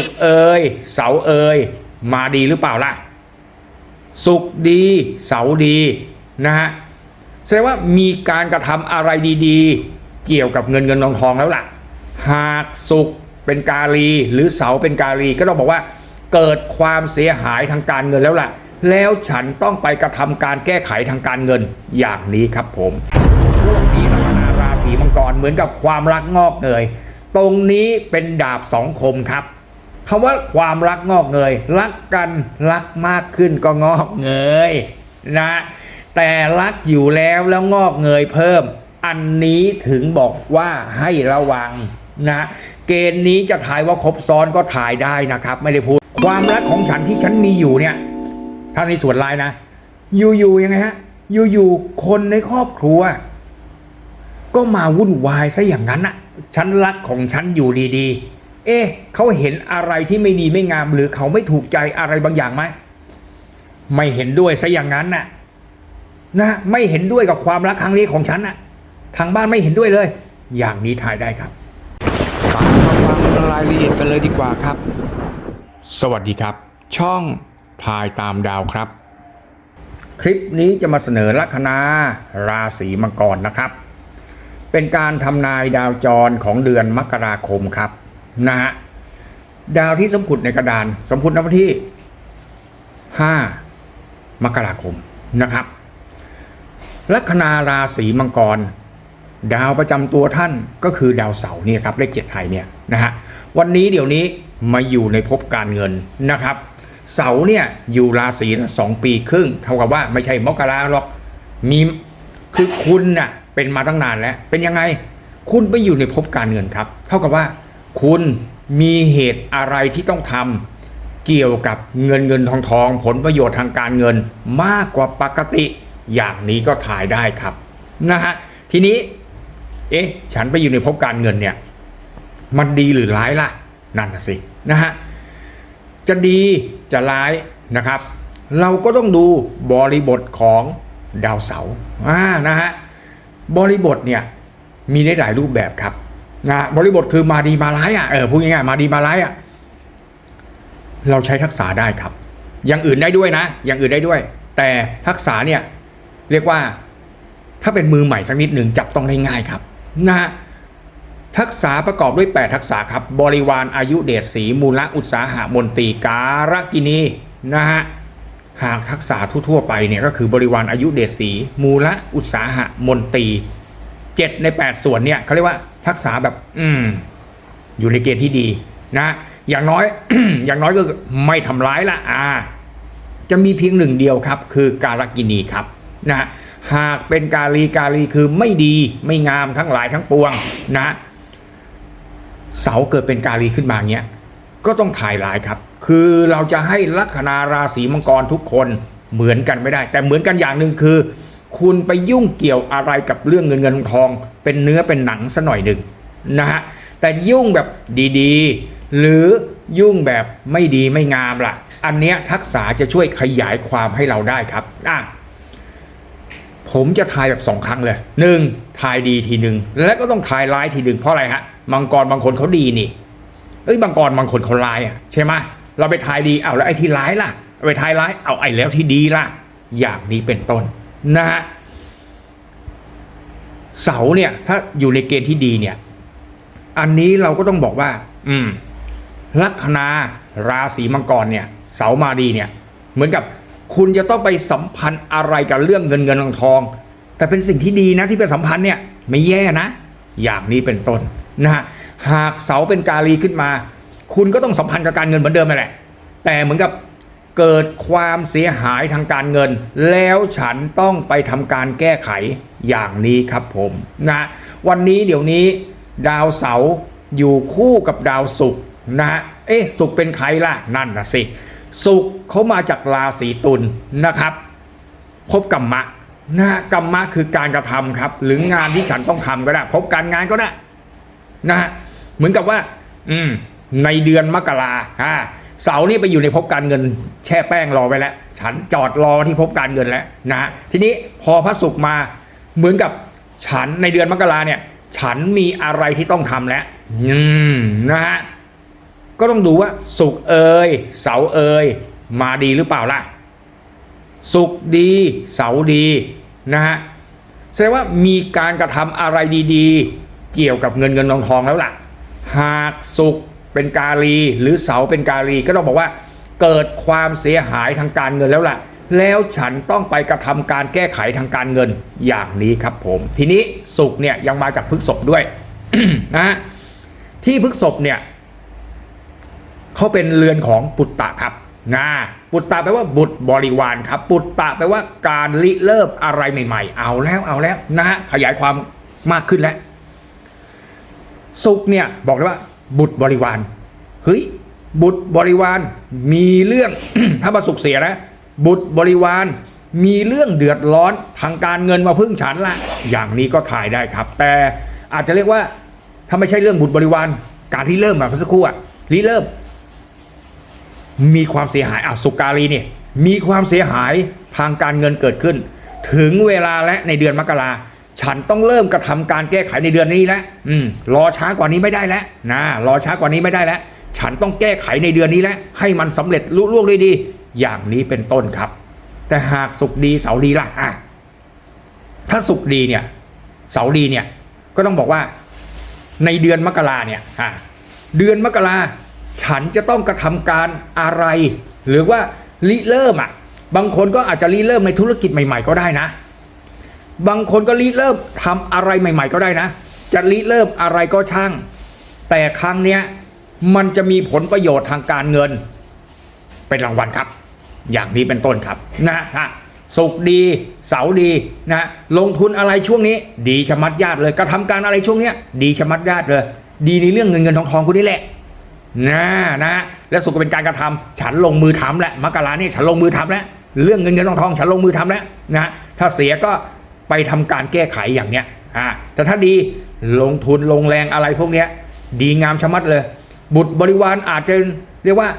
ุกเอยเสาเอยมาดีหรือเปล่าล่ะสุขดี เสาดีนะฮะแสดงว่ามีการกระทำอะไรดีๆ เกี่ยวกับเงินเงินทองทองแล้วล่ะ หากสุขเป็นกาลีหรือเสาเป็นกาลีก็ต้องบอกว่า เกิดความเสียหายทางการเงินแล้วล่ะ แล้วฉันต้องไปกระทำการแก้ไขทางการเงินอย่างนี้ครับผมช่วงนี้ลัคนาราศีมังกรเหมือนกับความรักงอกเงยตรงนี้เป็นดาบสองคมครับ คำว่าความรักงอกเงย รักกันรักมากขึ้นก็งอกเงยนะแต่รักอยู่แล้วแล้วงอกเงยเพิ่ม อันนี้ถึงบอกว่าให้ระวังนะเกณฑ์นี้จะถ่ายว่าครบซ้อนก็ถ่ายได้นะครับ ไม่ได้พูด ความรักของฉันที่ฉันมีอยู่เนี่ยถ้าในส่วนไลน์นะ อยู่ๆยังไงฮะ อยู่ๆคนในครอบครัว ก็มาวุ่นวายซะอย่างนั้นอะฉันรักของฉันอยู่ดีๆ เอ๊ะเขาเห็นอะไรที่ไม่ดีไม่งาม หรือเขาไม่ถูกใจอะไรบางอย่างไหมไม่เห็นด้วยซะอย่างนั้นน่ะ นะไม่เห็นด้วยกับความรักครั้งนี้ของฉันน่ะ ทางบ้านไม่เห็นด้วยเลย อย่างนี้ทายได้ครับตามมาฟังรายละเอียดกันเลยดีกว่าครับ สวัสดีครับ ช่องทายตามดาวครับ คลิปนี้จะมาเสนอลัคนาราศีมังกรนะครับ เป็นการทำนายดาวจรของเดือนมกราคมครับ นะฮะดาวที่สมผุดในกระดาน สมผุดในวันที่ 5 มกราคมนะครับ ลัคนาราศีมังกร ดาวประจำตัวท่านก็คือดาวเสาร์เนี่ยครับเลขเจ็ดไทยเนี่ยนะฮะวันนี้เดี๋ยวนี้มาอยู่ในภพการเงินนะครับ เสาร์เนี่ยอยู่ราศีสองปีครึ่งเท่ากับว่าไม่ใช่มกราหรอกมีคือคุณน่ะเป็นมาตั้งนานแล้ว เป็นยังไง คุณไปอยู่ในภพการเงินครับ เท่ากับว่า คุณมีเหตุอะไรที่ต้องทำเกี่ยวกับเงินเงินทองทอง ผลประโยชน์ทางการเงินมากกว่าปกติ อย่างนี้ก็ถ่ายได้ครับนะฮะทีนี้ เอ๊ะ ฉันไปอยู่ในภพการเงินเนี่ย มันดีหรือร้ายล่ะ นั่นน่ะสินะฮะจะดีจะร้ายนะครับ เราก็ต้องดูบริบทของดาวเสาร์อ่านะฮะบริบทเนี่ยมีได้หลายรูปแบบครับ นะบริบทคือมาดีมาร้ายอะเออพูดง่ายๆมาดีมาร้ายอะเราใช้ทักษะได้ครับ อย่างอื่นได้ด้วยนะ อย่างอื่นได้ด้วย แต่ทักษะเนี่ย เรียกว่าถ้าเป็นมือใหม่สักนิดหนึ่งจับต้องได้ง่ายครับนะฮะทักษะประกอบด้วย 8 ทักษะครับ บริวารอายุเดชสีมูลอุตสาหะมนตรีการกินีนะฮะหากทักษะทั่วๆไปเนี่ยก็คือบริวารอายุเดชสีมูลอุตสาหะมนตรีเจ็ดใน 8 ส่วนเนี่ยเขาเรียกว่า ทักษะแบบ อืม อยู่ในเกณฑ์ที่ดี นะ อย่างน้อย อย่างน้อยก็ไม่ทำร้ายละอ่า จะมีเพียงหนึ่งเดียวครับ คือการกินีครับนะฮะหากเป็นกาลีกาลีคือไม่ดีไม่งามทั้งหลายทั้งปวง นะ เสาเกิดเป็นกาลีขึ้นมาเงี้ยก็ต้องถ่ายหลายครับ คือเราจะให้ลัคนาราศีมังกรทุกคนเหมือนกันไม่ได้ แต่เหมือนกันอย่างหนึ่งคือ คุณไปยุ่งเกี่ยวอะไรกับเรื่องเงินเงินทอง เป็นเนื้อเป็นหนังซะหน่อยหนึ่งนะฮะแต่ยุ่งแบบดีๆ หรือยุ่งแบบไม่ดีไม่งามล่ะ อันเนี้ยทักษะจะช่วยขยายความให้เราได้ครับอะผมจะทายแบบสองครั้งเลยหนึ่งทายดีทีหนึ่งแล้วก็ต้องทายร้ายทีหนึ่งเพราะอะไรฮะมังกรบางคนเขาดีนี่เอ้ยมังกรบางคนเขาร้ายอะใช่ไหมเราไปทายดีเอาแล้วไอ้ที่ร้ายล่ะไปทายร้ายเอาไอ้แล้วที่ดีล่ะ อย่างนี้เป็นต้น นะฮะเสาเนี่ย ถ้าอยู่ในเกณฑ์ที่ดีเนี่ย อันนี้เราก็ต้องบอกว่า อืม ลัคนาราศีมังกรเนี่ย เสามาดีเนี่ย เหมือนกับคุณจะต้องไปสัมพันธ์อะไรกับเรื่องเงินเงินทองทอง แต่เป็นสิ่งที่ดีนะที่เป็นสัมพันธ์เนี่ย ไม่แย่นะ อย่างนี้เป็นต้นนะฮะหากเสาเป็นกาลีขึ้นมา คุณก็ต้องสัมพันธ์กับการเงินเหมือนเดิมนั่นแหละ แต่เหมือนกับ เกิดความเสียหายทางการเงิน แล้วฉันต้องไปทำการแก้ไขอย่างนี้ครับผมนะวันนี้เดี๋ยวนี้ ดาวเสาร์อยู่คู่กับดาวศุกร์นะฮะเอ๊ะศุกร์เป็นใครล่ะนั่นนะสิศุกร์เขามาจากราศีตุลนะครับพบกัมมะนะกัมมะคือการกระทำครับ หรืองานที่ฉันต้องทำก็ได้ พบการงานก็ได้นะฮะเหมือนกับว่า อืมในเดือนมกราอ่า เสาร์นี่ไปอยู่ในภพการเงิน แช่แป้งรอไว้แล้ว ฉันจอดรอที่ภพการเงินแล้วนะทีนี้พอพระศุกร์มาเหมือนกับฉันในเดือนมกราเนี่ย ฉันมีอะไรที่ต้องทำแล้วอืมนะฮะก็ต้องดูว่าสุกร์เอยเสาร์เอยมาดีหรือเปล่าล่ะ สุกร์ดีเสาร์ดีนะฮะแสดงว่ามีการกระทำอะไรดีๆ เกี่ยวกับเงินเงินทองทองแล้วล่ะ หากสุกร์ เป็นกาลีหรือเสาเป็นกาลีก็ต้องบอกว่า เกิดความเสียหายทางการเงินแล้วล่ะ แล้วฉันต้องไปกระทำการแก้ไขทางการเงินอย่างนี้ครับผม ทีนี้สุกเนี่ยยังมาจากพฤกษบด้วยนะที่พฤกษบเนี่ยเขาเป็นเรือนของปุตตะครับนะปุตตะแปลว่าบุตรบริวารครับ ปุตตะแปลว่าการริเริ่มอะไรใหม่ ๆ เอาแล้วเอาแล้วนะฮะขยายความมากขึ้นแล้วสุขเนี่ยบอกเลยว่า บุตรบริวารเฮ้ยบุตรบริวารมีเรื่องถ้ามาสุขเสียนะ บุตรบริวารมีเรื่องเดือดร้อนทางการเงินมาพึ่งฉันละ อย่างนี้ก็ถ่ายได้ครับ แต่อาจจะเรียกว่าถ้าไม่ใช่เรื่องบุตรบริวารการที่เริ่มแบบเมื่อสักครู่อะริเริ่ม มีความเสียหายอ้าวสุการีเนี่ยมีความเสียหายทางการเงินเกิดขึ้น ถึงเวลาและในเดือนมกรา ฉันต้องเริ่มกระทำการแก้ไขในเดือนนี้แล้วอืมรอช้ากว่านี้ไม่ได้แล้วนะรอช้ากว่านี้ไม่ได้แล้ว ฉันต้องแก้ไขในเดือนนี้แล้วให้มันสำเร็จลุล่วงด้วยดี อย่างนี้เป็นต้นครับ แต่หากสุขดีเสาดีล่ะอะถ้าสุขดีเนี่ย เสาดีเนี่ย ก็ต้องบอกว่า ในเดือนมกราเนี่ยอะเดือนมกราฉันจะต้องกระทำการอะไร หรือว่าริเริ่มอะ บางคนก็อาจจะริเริ่มในธุรกิจใหม่ ๆ ก็ได้นะ บางคนก็ริเริ่มทำอะไรใหม่ ๆ ก็ได้นะ จะริเริ่มอะไรก็ช่าง แต่ครั้งเนี้ยมันจะมีผลประโยชน์ทางการเงิน เป็นรางวัลครับ อย่างนี้เป็นต้นครับนะฮะสุขดีเสาร์ดีนะลงทุนอะไรช่วงนี้ ดีชะมัดญาติเลยกระทำการอะไรช่วงเนี้ย ดีชะมัดญาติเลย ดีในเรื่องเงินเงินทองทองคุณนี่แหละนะนะและสุขก็เป็นการกระทำฉันลงมือทำแหล้วมกราเนี่ยฉันลงมือทำแล้วเรื่องเงินเงินทองทองฉันลงมือทำแล้วนะถ้าเสียก็ ไปทำการแก้ไขอย่างเนี้ยอ่าแต่ถ้าดีลงทุนลงแรงอะไรพวกเนี้ยดีงามชะมัดเลย บุตรบริวารอาจจะเรียกว่า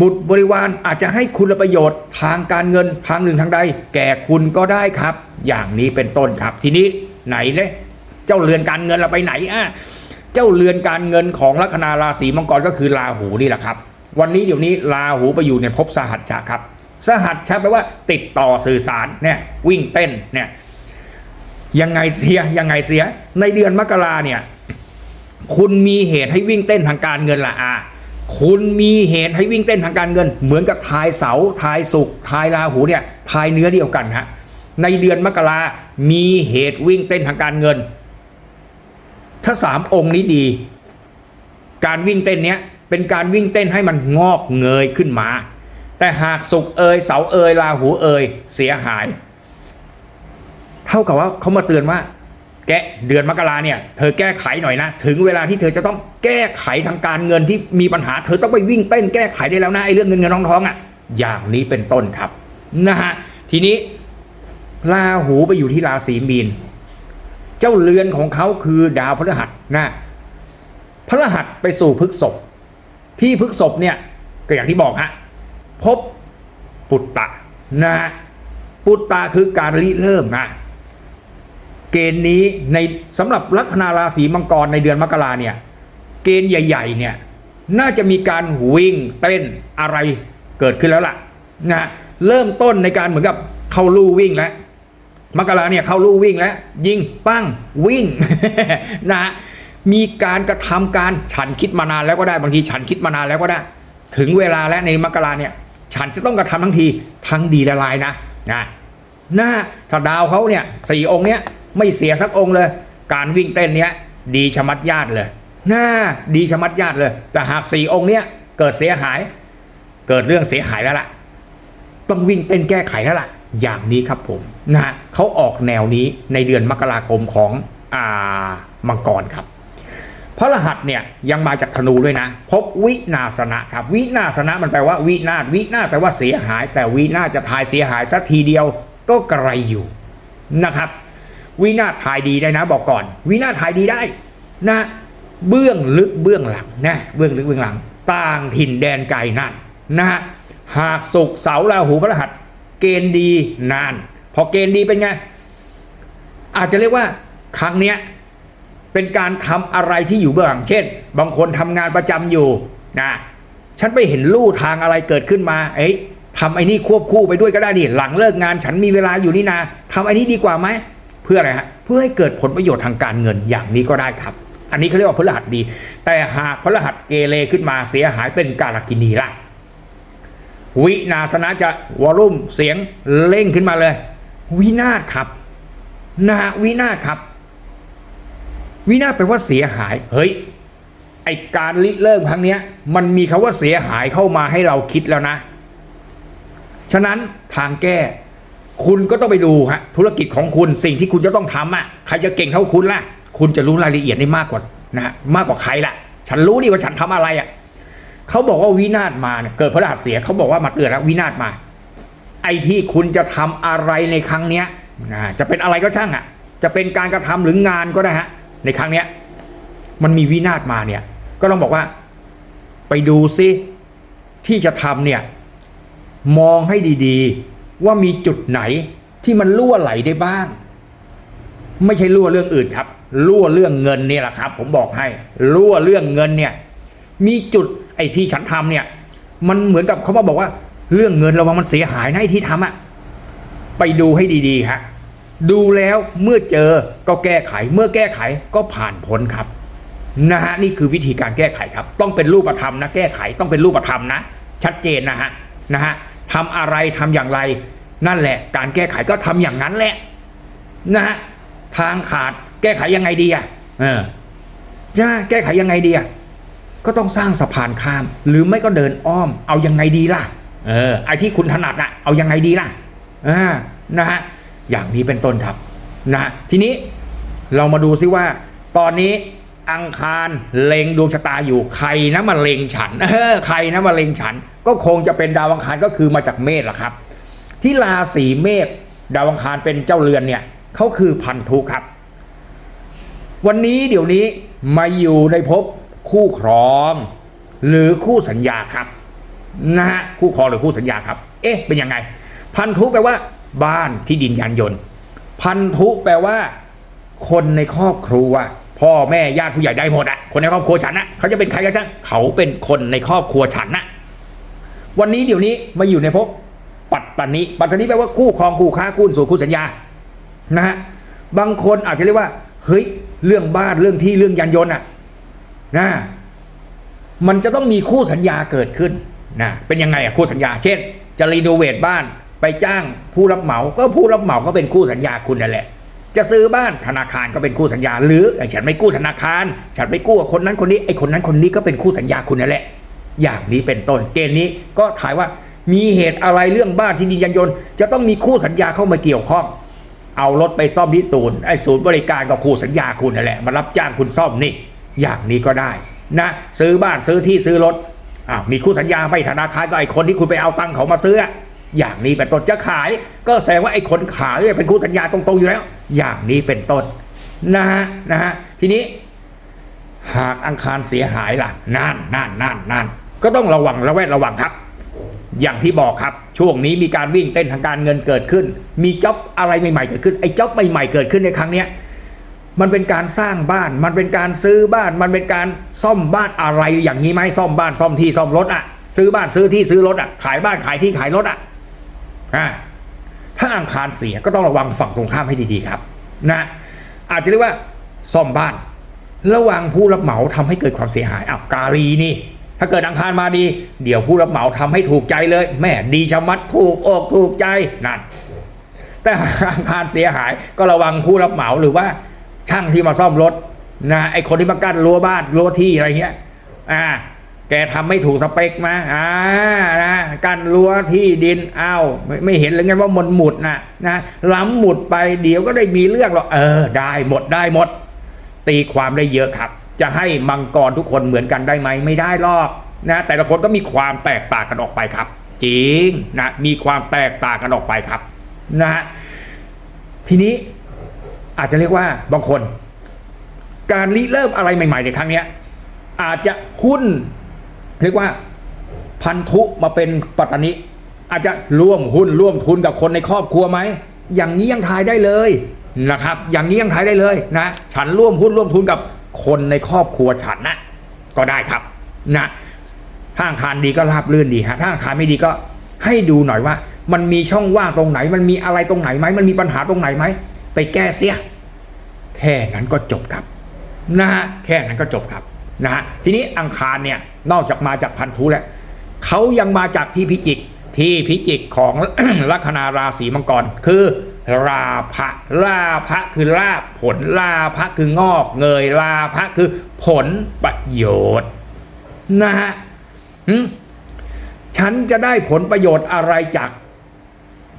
บุตรบริวารอาจจะให้คุณประโยชน์ทางการเงินทางหนึ่งทางใด แก่คุณก็ได้ครับ อย่างนี้เป็นต้นครับ ทีนี้ไหนเลยเจ้าเรือนการเงินเราไปไหนอะเจ้าเรือนการเงินของลัคนาราศีมังกรก็คือราหูนี่แหละครับ วันนี้เดี๋ยวนี้ราหูไปอยู่ในภพสหัชชะครับ สหัชชะแปลว่าติดต่อสื่อสารเนี่ยวิ่งเต้นเนี่ย ยังไงเสียยังไงเสีย ในเดือนมกราเนี่ย คุณมีเหตุให้วิ่งเต้นทางการเงินละอะคุณมีเหตุให้วิ่งเต้นทางการเงิน เหมือนกับทายเสาทายสุกทายราหูเนี่ยทายเนื้อเดียวกันฮะในเดือนมกรามีเหตุวิ่งเต้นทางการเงิน ถ้าสามองค์นี้ดี การวิ่งเต้นเนี้ยเป็นการวิ่งเต้นให้มันงอกเงยขึ้นมา แต่หากสุกเอยเสาเอยราหูเอยเสียหาย เท่ากับว่าเขามาเตือนว่า แกเดือนมกราเนี่ย เธอแก้ไขหน่อยนะ ถึงเวลาที่เธอจะต้องแก้ไขทางการเงินที่มีปัญหา เธอต้องไปวิ่งเต้นแก้ไขได้แล้วนะไอ้เรื่องเงินเงินทองทองอะ อย่างนี้เป็นต้นครับนะฮะทีนี้ราหูไปอยู่ที่ราศีมีน เจ้าเรือนของเขาคือดาวพฤหัสนะพฤหัสไปสู่พฤกษบที่พฤกษบเนี่ยก็อย่างที่บอกฮะพบปุตตะนะฮะปุตตะคือการริเริ่มนะ เกณฑ์นี้ในสำหรับลัคนาราศีมังกรในเดือนมกราเนี่ยเกณฑ์ใหญ่ ๆ เนี่ยน่าจะมีการวิ่งเต้นอะไรเกิดขึ้นแล้วล่ะนะเริ่มต้นในการเหมือนกับเข้าลู่วิ่งแล้วมกราเนี่ยเข้าลู่วิ่งแล้ว ยิงปั้งวิ่งนะฮะมีการกระทำการฉันคิดมานานแล้วก็ได้บางทีฉันคิดมานานแล้วก็ได้ ถึงเวลาแล้วในมกราเนี่ย ฉันจะต้องกระทำทั้งทีทั้งดีและลายนะนะนะถ้าดาวเขาเนี่ยสี่องค์เนี้ย ไม่เสียสักองค์เลย การวิ่งเต้นเนี้ยดีชะมัดญาติเลยน่าดีชะมัดญาติเลย แต่หากสี่องค์เนี้ยเกิดเสียหาย เกิดเรื่องเสียหายแล้วล่ะ ต้องวิ่งเต้นแก้ไขแล้วล่ะ อย่างนี้ครับผมนะฮะเขาออกแนวนี้ในเดือนมกราคมของอ่ามังกรครับพระรหัสเนี่ยยังมาจากธนูด้วยนะ พบวินาศนะครับ วินาศนะมันแปลว่าวินาศวินาศแปลว่าเสียหาย แต่วินาศจะทายเสียหายสักทีเดียวก็กระไรอยู่นะครับ วินาศทายดีได้นะบอกก่อน วินาศทายดีได้นะ เบื้องลึกเบื้องหลังนะเบื้องลึกเบื้องหลัง ต่างถิ่นแดนไกลนั่นนะหากสุกเสาราหูพฤหัส เกณฑ์ดีนาน พอเกณฑ์ดีเป็นไง อาจจะเรียกว่าครั้งเนี้ยเป็นการทำอะไรที่อยู่เบื้องหลังเช่น บางคนทำงานประจำอยู่นะฉันไปเห็นลู่ทางอะไรเกิดขึ้นมา เอ้ยทำไอ้นี่ควบคู่ไปด้วยก็ได้ดิหลังเลิกงาน ฉันมีเวลาอยู่นี่นาทำไอ้นี่ดีกว่าไหม เพื่ออะไรฮะเพื่อให้เกิดผลประโยชน์ทางการเงินอย่างนี้ก็ได้ครับ อันนี้เขาเรียกว่าพฤหัสดี แต่หากพฤหัสเกเรขึ้นมาเสียหายเป็นกาลกินีล่ะวินาสนะจะวอลุ่มเสียงเร่งขึ้นมาเลย วินาศครับนะฮะวินาศครับ วินาศแปลว่าเสียหาย เฮ้ยไอการริเริ่มครั้งเนี้ยมันมีคาว่าเสียหายเข้ามาให้เราคิดแล้วนะ ฉะนั้นทางแก้ คุณก็ต้องไปดูฮะธุรกิจของคุณสิ่งที่คุณจะต้องทำอะใครจะเก่งเท่าคุณล่ะ คุณจะรู้รายละเอียดได้มากกว่านะมากกว่าใครล่ะ ฉันรู้นี่ว่าฉันทำอะไรอะเขาบอกว่าวินาศมาเนี่ยเกิดพระรหัสเสียเขาบอกว่ามาเตือนแล้ววินาศมา ไอ้ที่คุณจะทำอะไรในครั้งเนี้ยนะจะเป็นอะไรก็ช่างอะ จะเป็นการกระทำหรืองานก็ได้ฮะ ในครั้งเนี้ย มันมีวินาศมาเนี่ย ก็ต้องบอกว่า ไปดูซิที่จะทำเนี่ย มองให้ดีๆ ว่ามีจุดไหนที่มันรั่วไหลได้บ้าง ไม่ใช่รั่วเรื่องอื่นครับ รั่วเรื่องเงินเนี่ยแหละครับ ผมบอกให้ รั่วเรื่องเงินเนี่ย มีจุดไอ้ที่ฉันทำเนี่ย มันเหมือนกับเขามาบอกว่า เรื่องเงินระวังมันเสียหายนะไอ้ที่ทำอะไปดูให้ดีๆฮะดูแล้วเมื่อเจอก็แก้ไข เมื่อแก้ไขก็ผ่านพ้นครับนะฮะนี่คือวิธีการแก้ไขครับ ต้องเป็นรูปธรรมนะแก้ไขต้องเป็นรูปธรรมนะ ชัดเจนนะฮะนะฮะ ทำอะไรทำอย่างไร นั่นแหละ การแก้ไขก็ทำอย่างนั้นแหละนะฮะทางขาดแก้ไขยังไงดีอะเออจะแก้ไขยังไงดีอะก็ต้องสร้างสะพานข้าม หรือไม่ก็เดินอ้อม เอายังไงดีล่ะ เออไอที่คุณถนัดน่ะเอายังไงดีล่ะอ่านะฮะอย่างนี้เป็นต้นครับนะทีนี้เรามาดูซิว่าตอนนี้ อังคารเล็งดวงชะตาอยู่ใครนะมาเล็งฉันเออใครนะมาเล็งฉัน ก็คงจะเป็นดาวอังคารก็คือมาจากเมษแหละครับ ที่ราศีเมษดาวอังคารเป็นเจ้าเรือนเนี่ยเขาคือพันธุครับ วันนี้เดี๋ยวนี้มาอยู่ในภพคู่ครอง หรือคู่สัญญาครับนะฮะคู่ครองหรือคู่สัญญาครับ เอ๊ะเป็นยังไง พันธุแปลว่า บ้านที่ดินยานยนต์ พันธุแปลว่า คนในครอบครัว พ่อแม่ญาติผู้ใหญ่ได้หมดอะคนในครอบครัวฉันนะเขาจะเป็นใครก็ช่างเขาเป็นคนในครอบครัวฉันนะวันนี้เดี๋ยวนี้มาอยู่ในภพปัตตานีปัตตานีแปลว่าคู่ครองคู่ค้าคู่สู่คู่สัญญานะฮะบางคนอาจจะเรียกว่า เฮ้ย เรื่องบ้านเรื่องที่เรื่องยานยนต์อะนะมันจะต้องมีคู่สัญญาเกิดขึ้นนะเป็นยังไงอะคู่สัญญา เช่น จะรีโนเวทบ้านไปจ้างผู้รับเหมา ก็ผู้รับเหมาก็เป็นคู่สัญญาคุณนั่นแหละ จะซื้อบ้านธนาคารก็เป็นคู่สัญญา หรือไอ้ฉันไม่กู้ธนาคาร ฉันไปกู้กับคนนั้นคนนี้ไอ้คนนั้นคนนี้ก็เป็นคู่สัญญาคุณนั่นแหละ อย่างนี้เป็นต้นเกณฑ์นี้ก็ถ่ายว่ามีเหตุอะไรเรื่องบ้านที่ดินยานยนต์ จะต้องมีคู่สัญญาเข้ามาเกี่ยวข้อง เอารถไปซ่อมที่ศูนย์ไอ้ศูนย์บริการกับคู่สัญญาคุณนั่นแหละมารับจ้างคุณซ่อมนี่ อย่างนี้ก็ได้นะซื้อบ้านซื้อที่ซื้อรถอ้ามีคู่สัญญาไปธนาคารก็ไอ้คนที่คุณไปเอาตังค์เขามาซื้อ อย่างนี้เป็นต้นจะขาย ก็แสดงว่าไอ้คนขายเป็นคู่สัญญาตรงๆอยู่แล้ว อย่างนี้เป็นต้นนะฮะนะฮะทีนี้ หากอังคารเสียหายล่ะนั่นนั่นนั่นนั่นก็ต้องระวังระแวดระวังครับ อย่างที่บอกครับ ช่วงนี้มีการวิ่งเต้นทางการเงินเกิดขึ้น มีจ็อบอะไรใหม่ๆเกิดขึ้นไอ้จ็อบใหม่ๆเกิดขึ้นในครั้งเนี้ยมันเป็นการสร้างบ้าน มันเป็นการซื้อบ้าน มันเป็นการซ่อมบ้านอะไรอย่างนี้ไหมซ่อมบ้านซ่อมที่ซ่อมรถอะ ซื้อบ้านซื้อที่ซื้อรถอะ ขายบ้านขายที่ขายรถอะ อ่าถ้าอังคารเสียก็ต้องระวังฝั่งตรงข้ามให้ดีๆครับ นะอาจจะเรียกว่าซ่อมบ้าน ระวังผู้รับเหมาทำให้เกิดความเสียหายอ้าวกาลีนี่ ถ้าเกิดอังคารมาดี เดี๋ยวผู้รับเหมาทำให้ถูกใจเลย แม่ดีชะมัดถูกอกถูกใจนั่นแต่อังคารเสียหายก็ระวังผู้รับเหมาหรือว่าช่างที่มาซ่อมรถนะไอคนที่มากั้นรั้วบ้านรั้วที่อะไรเงี้ยอ่า แกทำไม่ถูกสเปคมาอ่านะกันรั้วที่ดินอ้าวไม่ไม่เห็นเลยไงว่ามันหมุดนะนะล้ำหมุดไปเดี๋ยวก็ได้มีเรื่องหรอกเออ ได้หมดได้หมด ตีความได้เยอะครับ จะให้มังกรทุกคนเหมือนกันได้ไหมไม่ได้หรอกนะแต่ละคนก็มีความแตกต่างกันออกไปครับ จริงนะมีความแตกต่างกันออกไปครับนะฮะทีนี้อาจจะเรียกว่าบางคน การริเริ่มอะไรใหม่ ๆ ในครั้งเนี้ยอาจจะหุ้น เรียกว่าพันธุมาเป็นปัตตานีอาจจะร่วมหุ้นร่วมทุนกับคนในครอบครัวไหมอย่างนี้ยังทายได้เลยนะครับ อย่างนี้ยังทายได้เลยนะ ฉันร่วมหุ้นร่วมทุนกับคนในครอบครัวฉันนะก็ได้ครับนะถ้าอังคารดีก็ราบรื่นดีฮะถ้าอังคารไม่ดีก็ให้ดูหน่อยว่า มันมีช่องว่างตรงไหน มันมีอะไรตรงไหนไหมมันมีปัญหาตรงไหนไหมไปแก้เสีย แค่นั้นก็จบครับ นะฮะแค่นั้นก็จบครับ นะฮะทีนี้อังคารเนี่ยนอกจากมาจากพันธุแล้วเขายังมาจากที่พิจิกที่พิจิกของลัคนาราศีมังกรคือราภะราภะคือลาผลลาภะคืองอกเงยลาภะคือผลประโยชน์นะฮะฉันจะได้ผลประโยชน์อะไรจาก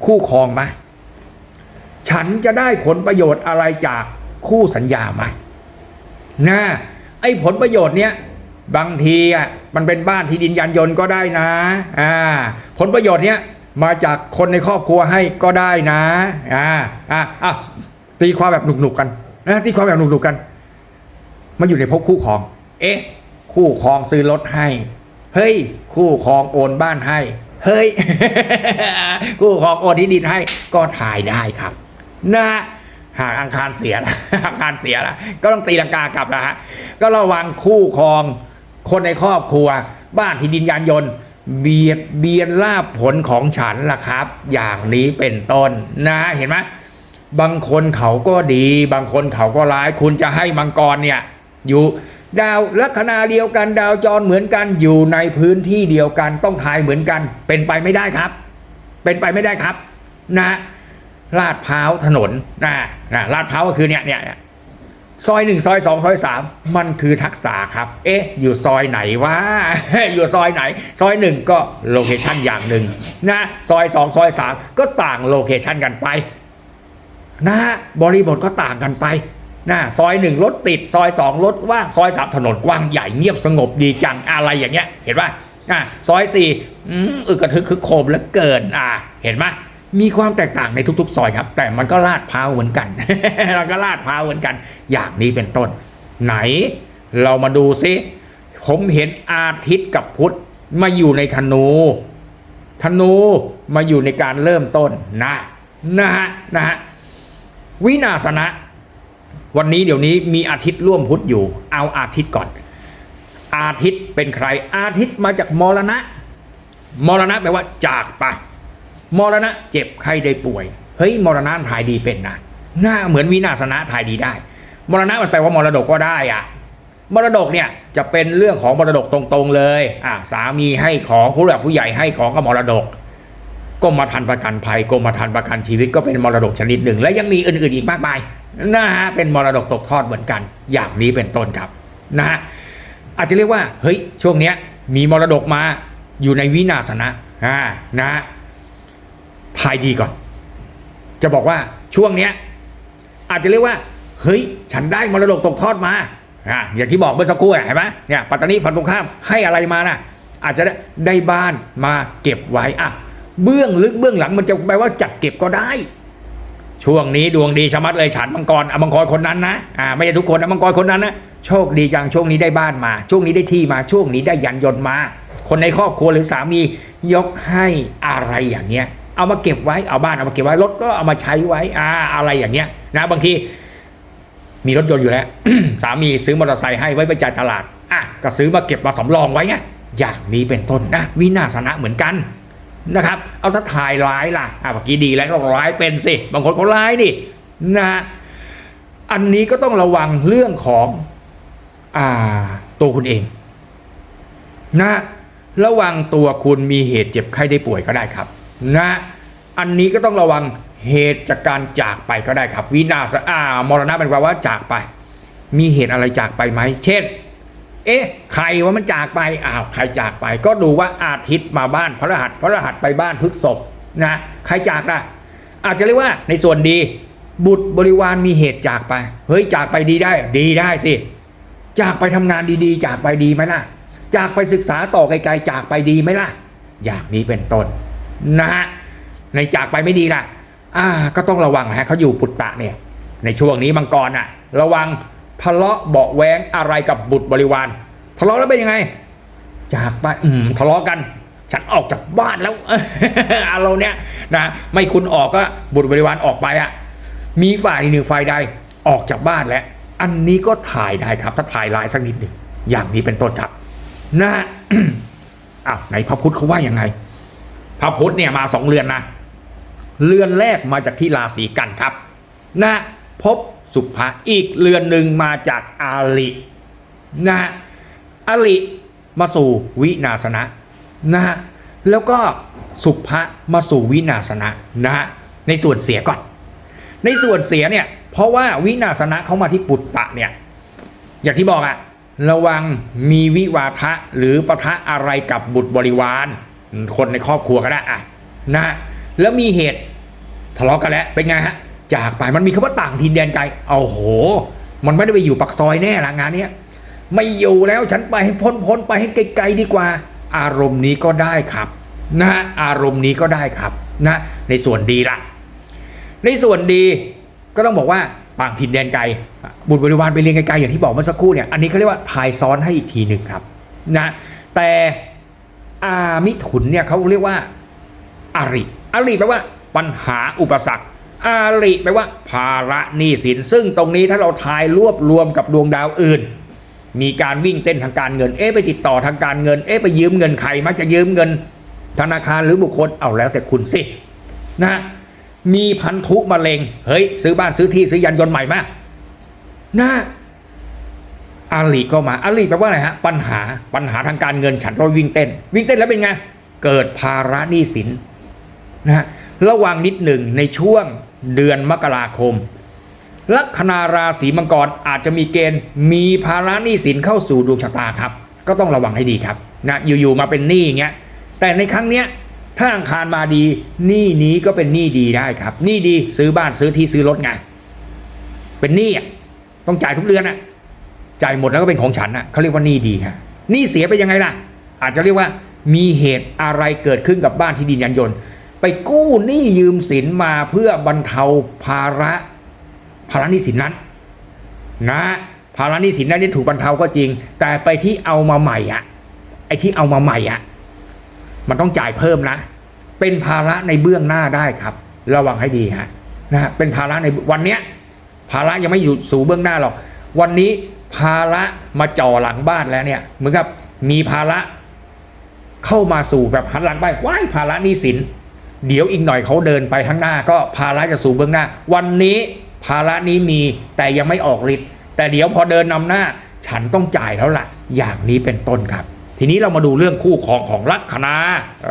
คู่ครองไหมฉันจะได้ผลประโยชน์อะไรจากคู่สัญญาไหมนะ อ้ผลประโยชน์เนี้ยบางทีอะมันเป็นบ้านที่ดินยานยนต์ก็ได้นะอ่าผลประโยชน์เนี้ยมาจากคนในครอบครัวให้ก็ได้นะอ่าอ่าอะตีความแบบหนุกๆกันนะตีความแบบหนุกๆกัน มันอยู่ในภพคู่ครอง เอ๊ะ คู่ครองซื้อรถให้ เฮ้ย คู่ครองโอนบ้านให้ เฮ้ย คู่ครองโอนที่ดินให้ก็ถ่ายได้ครับ นะ หากอังคารเสียละอังคารเสียละก็ต้องตีลังกากลับละฮะก็ระวังคู่ครองคนในครอบครัว บ้านที่ดินยานยนต์ เบียดเบียนลาบผลของฉันล่ะครับ อย่างนี้เป็นต้นนะเห็นไหมบางคนเขาก็ดี บางคนเขาก็ร้าย คุณจะให้มังกรเนี่ย อยู่ดาวลัคนาเดียวกันดาวจรเหมือนกันอยู่ในพื้นที่เดียวกันต้องทายเหมือนกัน เป็นไปไม่ได้ครับ เป็นไปไม่ได้ครับ นะ ลาดพร้าวถนนนะนะลาดพร้าวก็คือเนี่ยเนี่ยซอยหนึ่งซอยสองซอยสามมันคือทักษะครับ เอ๊ะ อยู่ซอยไหนวะอยู่ซอยไหน ซอยหนึ่งก็โลเคชันอย่างหนึ่งนะซอยสองซอยสามก็ต่างโลเคชันกันไป นะบริบทก็ต่างกันไปนะซอยหนึ่งรถติด ซอยสองรถว่างซอยสามถนนกว้างใหญ่เงียบสงบดีจังอะไรอย่างเงี้ย เห็นป่ะอะซอยสี่อึกระทึกคือโคมเหลือเกินอะเห็นไหม มีความแตกต่างในทุกๆ ซอยครับ แต่มันก็ลาดพร้าวเหมือนกันมันก็ลาดพร้าวเหมือนกัน อย่างนี้เป็นต้น ไหนเรามาดูซิผมเห็นอาทิตย์กับพุธมาอยู่ในธนูธนูมาอยู่ในการเริ่มต้นนะนะฮะนะฮะวินาสนะ วันนี้เดี๋ยวนี้มีอาทิตย์ร่วมพุธอยู่ เอาอาทิตย์ก่อน อาทิตย์เป็นใคร อาทิตย์มาจากมรณะ มรณะแปลว่าจากไป มรณะเจ็บใครได้ป่วย เฮ้ยมรณะถ่ายดีเป็นนะหน้าเหมือนวินาสนะถ่ายดีได้ มรณะมันแปลว่ามรดกก็ได้อะมรดกเนี่ยจะเป็นเรื่องของมรดกตรงๆเลยอะสามีให้ของผู้หลักผู้ใหญ่ให้ของก็มรดกกรมธรรม์ประกันภัยกรมธรรม์ประกันชีวิตก็เป็นมรดกชนิดหนึ่ง และยังมีอื่นๆอีกมากมายนะฮะเป็นมรดกตกทอดเหมือนกัน อย่างนี้เป็นต้นครับนะฮะอาจจะเรียกว่าเฮ้ยช่วงเนี้ยมีมรดกมาอยู่ในวินาศนะอ่านะ ทายดีก่อน จะบอกว่าช่วงเนี้ยอาจจะเรียกว่า เฮ้ย ฉันได้มรดกตกทอดมาอ่อย่างที่บอกเมื่อสักครู่เห็นไหมเนี่ยปัตตานีฝันตรงข้ามให้อะไรมาน่ะอาจจะได้ได้บ้านมาเก็บไว้อะเบื้องลึกเบื้องหลังมันจะแปลว่าจัดเก็บก็ได้ ช่วงนี้ดวงดีชะมัดเลยฉันมังกรอมังกรคนนั้นนะอ่าไม่ใช่ทุกคนนะมังกรคนนั้นนะโชคดีจังช่วงนี้ได้บ้านมา ช่วงนี้ได้ที่มาช่วงนี้ได้ยันยนต์มา คนในครอบครัวหรือสามียกให้อะไรอย่างเงี้ย เอามาเก็บไว้เอาบ้านเอามาเก็บไว้รถก็เอามาใช้ไว้อ่าอะไรอย่างเงี้ยนะบางทีมีรถยนต์อยู่แล้วสามีซื้อมอเตอร์ไซค์ให้ไว้ไปจ่ายตลาดอะก็ซื้อมาเก็บมาสำรองไว้ไงอย่างนี้เป็นต้นนะวินาศนะเหมือนกันนะครับ เอาถ้าถ่ายร้ายล่ะอะเมื่อกี้ดีแล้วก็ร้ายเป็นสิบางคนเขาร้ายดินะฮะอันนี้ก็ต้องระวังเรื่องของอ่าตัวคุณเองนะระวังตัวคุณมีเหตุเจ็บไข้ได้ป่วยก็ได้ครับ นะอันนี้ก็ต้องระวังเหตุจากการจากไปก็ได้ครับ วินาศอ่ามรณะเป็นแปลว่าจากไป มีเหตุอะไรจากไปไหมเช่น เอ๊ะใครว่ามันจากไปอ้าวใครจากไป ก็ดูว่าอาทิตย์มาบ้านพระรหัสพระรหัสไปบ้านพฤกษภนะใครจากล่ะอาจจะเรียกว่าในส่วนดี บุตรบริวารมีเหตุจากไป เฮ้ยจากไปดีได้ ดีได้สิ จากไปทำงานดีๆ จากไปดีไหมล่ะ จากไปศึกษาต่อไกลๆจากไปดีไหมล่ะ อย่างนี้เป็นต้น นะฮะในจากไปไม่ดีล่ะอ่าก็ต้องระวังนะฮะเขาอยู่ปุตตะเนี่ย ในช่วงนี้มังกรอะ ระวังทะเลาะเบาะแว้งอะไรกับบุตรบริวารทะเลาะแล้วเป็นยังไง จากไปอืมทะเลาะกันฉันออกจากบ้านแล้วอารมณ์เนี้ยนะไม่คุณออกก็บุตรบริวารออกไปอะมีฝ่ายหนึ่งฝ่ายใดออกจากบ้านแล้ว อันนี้ก็ถ่ายได้ครับ ถ้าถ่ายลายสักนิดหนึ่งอย่างนี้เป็นต้นครับ นะอ้าวไหนพระพุทธเขาว่ายังไง พระพุธเนี่ยมาสองเรือนนะเรือนแรกมาจากที่ราศีกันครับ นะพบสุภะอีกเรือนหนึ่งมาจากอาลินะอาลิมาสู่วินาสนะนะฮะแล้วก็สุภะมาสู่วินาสนะนะฮะในส่วนเสียก่อน ในส่วนเสียเนี่ยเพราะว่าวินาสนะเขามาที่ปุตตะเนี่ยอย่างที่บอกอะระวังมีวิวาทะหรือปะทะอะไรกับบุตรบริวาร คนในครอบครัวก็ได้อะนะ แล้วมีเหตุทะเลาะกันแล้วเป็นไงฮะ จากไปมันมีคำว่าต่างถิ่นแดนไกลเอาโห มันไม่ได้ไปอยู่ปักซอยแน่ละงานเนี้ยไม่อยู่แล้วฉันไปให้พ้นพ้นไปให้ไกลๆดีกว่า อารมณ์นี้ก็ได้ครับนะฮะอารมณ์นี้ก็ได้ครับนะในส่วนดีละในส่วนดีก็ต้องบอกว่าต่างถิ่นแดนไกล บุตรบริวารไปเรียนไกลๆอย่างที่บอกเมื่อสักครู่เนี่ยอันนี้เขาเรียกว่าทายซ้อนให้อีกทีหนึ่งครับนะแต่ อามิถุนเนี่ยเขาเรียกว่าอาริอาริแปลว่าปัญหาอุปสรรค อาริแปลว่า ภาระหนี้สิน ซึ่งตรงนี้ถ้าเราทายรวบรวมกับดวงดาวอื่น มีการวิ่งเต้นทางการเงิน เอ๊ะไปติดต่อทางการเงิน เอ๊ะไปยืมเงินใครมักจะยืมเงิน ธนาคารหรือบุคคลเอาแล้วแต่คุณสินะมีพันธุมะเร็ง เฮ้ย ซื้อบ้านซื้อที่ซื้อยานยนต์ใหม่มานะ อาลีก็มาอาลีแปลว่าอะไรฮะปัญหาปัญหาทางการเงินฉันก็วิ่งเต้น วิ่งเต้นแล้วเป็นไง เกิดภาระหนี้สินนะฮะระวังนิดหนึ่งในช่วงเดือนมกราคม ลัคนาราศีมังกรอาจจะมีเกณฑ์มีภาระหนี้สินเข้าสู่ดวงชะตาครับ ก็ต้องระวังให้ดีครับนะอยู่ๆมาเป็นหนี้อย่างเงี้ยแต่ในครั้งเนี้ยถ้าอังคารมาดีหนี้นี้ก็เป็นหนี้ดีได้ครับหนี้ดีซื้อบ้านซื้อที่ซื้อรถไงเป็นหนี้อะต้องจ่ายทุกเดือนอะ จ่ายหมดแล้วก็เป็นของฉันอะเขาเรียกว่านี้ดีครับหนี้เสียไปยังไงล่ะ อาจจะเรียกว่ามีเหตุอะไรเกิดขึ้นกับบ้านที่ดินยานยนต์ไปกู้หนี้ยืมสินมาเพื่อบรรเทาภาระภาระหนี้สินนั้น นะภาระหนี้สินนั้นนี่ถูกบรรเทาก็จริง แต่ไปที่เอามาใหม่อะไอ้ที่เอามาใหม่อะมันต้องจ่ายเพิ่มนะ เป็นภาระในเบื้องหน้าได้ครับ ระวังให้ดีฮะนะฮะเป็นภาระในวันเนี้ยภาระยังไม่อยู่สู่เบื้องหน้าหรอก วันนี้ ภาระมาจ่อหลังบ้านแล้วเนี่ยเหมือนกับมีภาระเข้ามาสู่แบบหันหลังไปว้ายภาระนี้สิน เดี๋ยวอีกหน่อยเขาเดินไปข้างหน้า ก็ภาระจะสู่เบื้องหน้า วันนี้ภาระนี้มีแต่ยังไม่ออกฤทธิ์แต่เดี๋ยวพอเดินนำหน้า ฉันต้องจ่ายแล้วล่ะ อย่างนี้เป็นต้นครับ ทีนี้เรามาดูเรื่องคู่ครองของลัคนา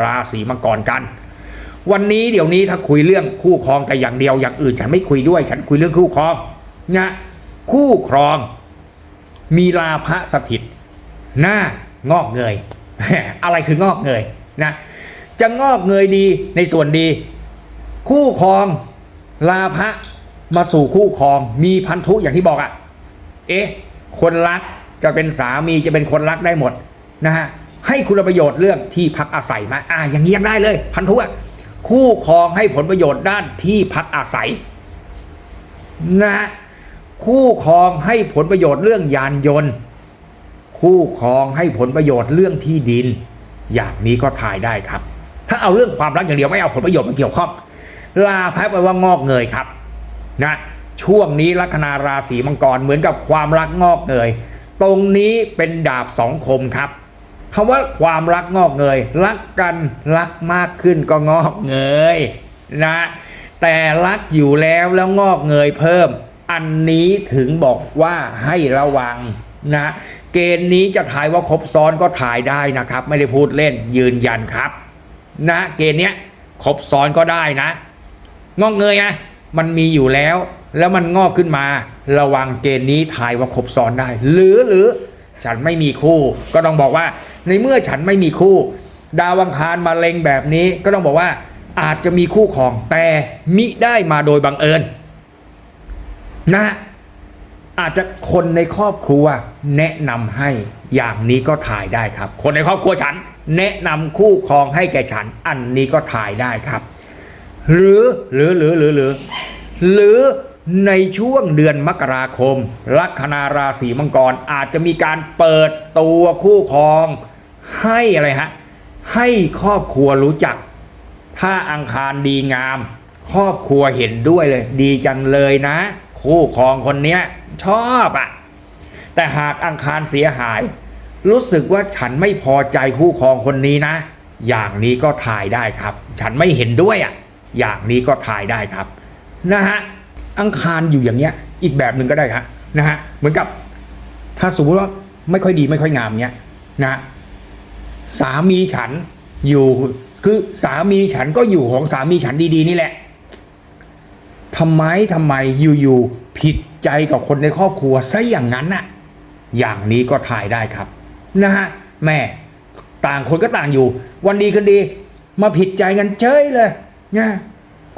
ราศีมังกรกัน วันนี้เดี๋ยวนี้ถ้าคุยเรื่องคู่ครองแต่อย่างเดียวอย่างอื่น ฉันไม่คุยด้วย ฉันคุยเรื่องคู่ครองนะคู่ครอง มีลาภะสถิต หน้างอกเงย อะไรคืองอกเงยนะจะงอกเงยดีในส่วนดี คู่ครองลาภะมาสู่คู่ครองมีพันธุอย่างที่บอกอะ่ะ เอ๊ะ คนรักจะเป็นสามีจะเป็นคนรักได้หมดนะฮะให้คุณประโยชน์เรื่องที่พักอาศัยมาอ่าอย่างนี้ยังได้เลย พันธุอะคู่ครองให้ผลประโยชน์ด้านที่พักอาศัยนะฮะ คู่ครองให้ผลประโยชน์เรื่องยานยนต์ คู่ครองให้ผลประโยชน์เรื่องที่ดิน อย่างนี้ก็ถ่ายได้ครับ ถ้าเอาเรื่องความรักอย่างเดียวไม่เอาผลประโยชน์มาเกี่ยวข้องลาพับไปว่างอกเงยครับนะช่วงนี้ลัคนาราศีมังกรเหมือนกับความรักงอกเงยตรงนี้เป็นดาบสองคมครับคำว่าความรักงอกเงยรักกันรักมากขึ้นก็งอกเงยนะแต่รักอยู่แล้วแล้วงอกเงยเพิ่ม อันนี้ถึงบอกว่าให้ระวังนะเกณฑ์นี้จะถ่ายว่าครบซ้อนก็ถ่ายได้นะครับ ไม่ได้พูดเล่นยืนยันครับ นะเกณฑ์เนี้ยครบซ้อนก็ได้นะ งอกเงยไงมันมีอยู่แล้ว แล้วมันงอกขึ้นมา ระวังเกณฑ์นี้ทายว่าครบซ้อนได้ หรือหรือฉันไม่มีคู่ ก็ต้องบอกว่า ในเมื่อฉันไม่มีคู่ ดาวังคารมาเล็งแบบนี้ก็ต้องบอกว่าอาจจะมีคู่ของแต่มิได้มาโดยบังเอิญ นะอาจจะคนในครอบครัวแนะนำให้อย่างนี้ก็ถ่ายได้ครับ คนในครอบครัวฉัน แนะนำคู่ครองให้แก่ฉัน อันนี้ก็ถ่ายได้ครับ หรือหรือหรือหรือหรือหรือในช่วงเดือนมกราคม ลัคนาราศีมังกรอาจจะมีการเปิดตัวคู่ครอง ให้อะไรฮะให้ครอบครัวรู้จัก ถ้าอังคารดีงาม ครอบครัวเห็นด้วยเลย ดีจังเลยนะ คู่ครองคนเนี้ยชอบอะ่ะแต่หากอังคารเสียหาย รู้สึกว่าฉันไม่พอใจคู่ครองคนนี้นะ อย่างนี้ก็ถ่ายได้ครับ ฉันไม่เห็นด้วยอะอย่างนี้ก็ถ่ายได้ครับนะฮะอังคารอยู่อย่างเงี้ย อีกแบบหนึ่งก็ได้ครับนะฮะเหมือนกับ ถ้าสมมติว่าไม่ค่อยดีไม่ค่อยงามเงี้ยนะสามีฉันอยู่คือสามีฉันก็อยู่ของสามีฉันดีๆนี่แหละ ทำไมทำไมอยู่ๆผิดใจกับคนในครอบครัวซะอย่างนั้นน่ะอย่างนี้ก็ถ่ายได้ครับนะฮะแม่ต่างคนก็ต่างอยู่ วันดีคืนดี มาผิดใจกันเฉยเลยนะ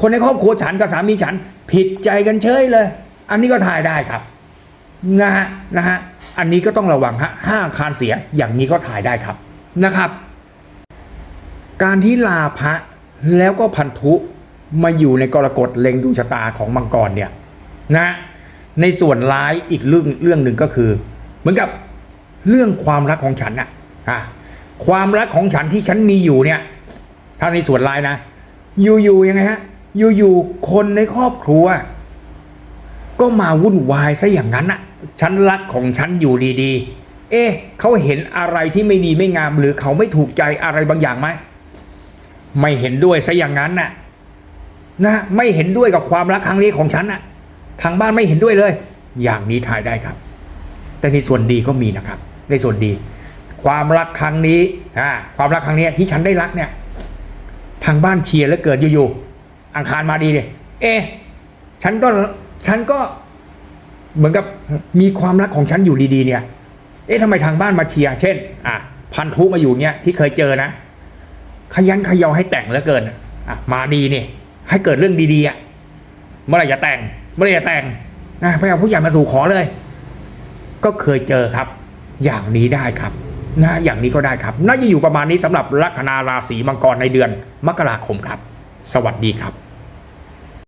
คนในครอบครัวฉันกับสามีฉัน ผิดใจกันเฉยเลย อันนี้ก็ถ่ายได้ครับนะฮะนะฮะอันนี้ก็ต้องระวังฮะห้าคารเสียอย่างนี้ก็ถ่ายได้ครับนะครับ การที่ลาพระแล้วก็พันธุ มาอยู่ในกรกฎเล็งดวงชะตาของมังกรเนี่ยนะในส่วนร้ายอีกเรื่องเรื่องหนึ่งก็คือ เหมือนกับเรื่องความรักของฉันน่ะอะความรักของฉันที่ฉันมีอยู่เนี่ยถ้าในส่วนร้ายนะ อยู่ๆยังไงฮะ อยู่ๆคนในครอบครัว ก็มาวุ่นวายซะอย่างนั้นน่ะฉันรักของฉันอยู่ดีๆ เอ๊ะเขาเห็นอะไรที่ไม่ดีไม่งาม หรือเขาไม่ถูกใจอะไรบางอย่างไหมไม่เห็นด้วยซะอย่างนั้นน่ะ นะไม่เห็นด้วยกับความรักครั้งนี้ของฉันนะทางบ้านไม่เห็นด้วยเลย อย่างนี้ทายได้ครับ แต่ในส่วนดีก็มีนะครับ ในส่วนดี ความรักครั้งนี้อ่าความรักครั้งนี้ที่ฉันได้รักเนี่ย ทางบ้านเชียร์แล้วเกิดอยู่ๆอังคารมาดีเนี่ยเอ๊ฉันก็ฉันก็เหมือนกับมีความรักของฉันอยู่ดีๆ เนี่ย เอ๊ะทำไมทางบ้านมาเชียร์เช่น อะพันธุมาอยู่เนี่ยที่เคยเจอนะ ขยันขยอให้แต่งเหลือเกิน อะ มาดีเนี่ย ให้เกิดเรื่องดีๆอะเมื่อไหร่จะแต่งเมื่อไหร่จะแต่งนะพยายามผู้ใหญ่มาสู่ขอเลย ก็เคยเจอครับ อย่างนี้ได้ครับนะอย่างนี้ก็ได้ครับ น่าจะอยู่ประมาณนี้สำหรับลัคนาราศีมังกรในเดือนมกราคมครับ สวัสดีครับ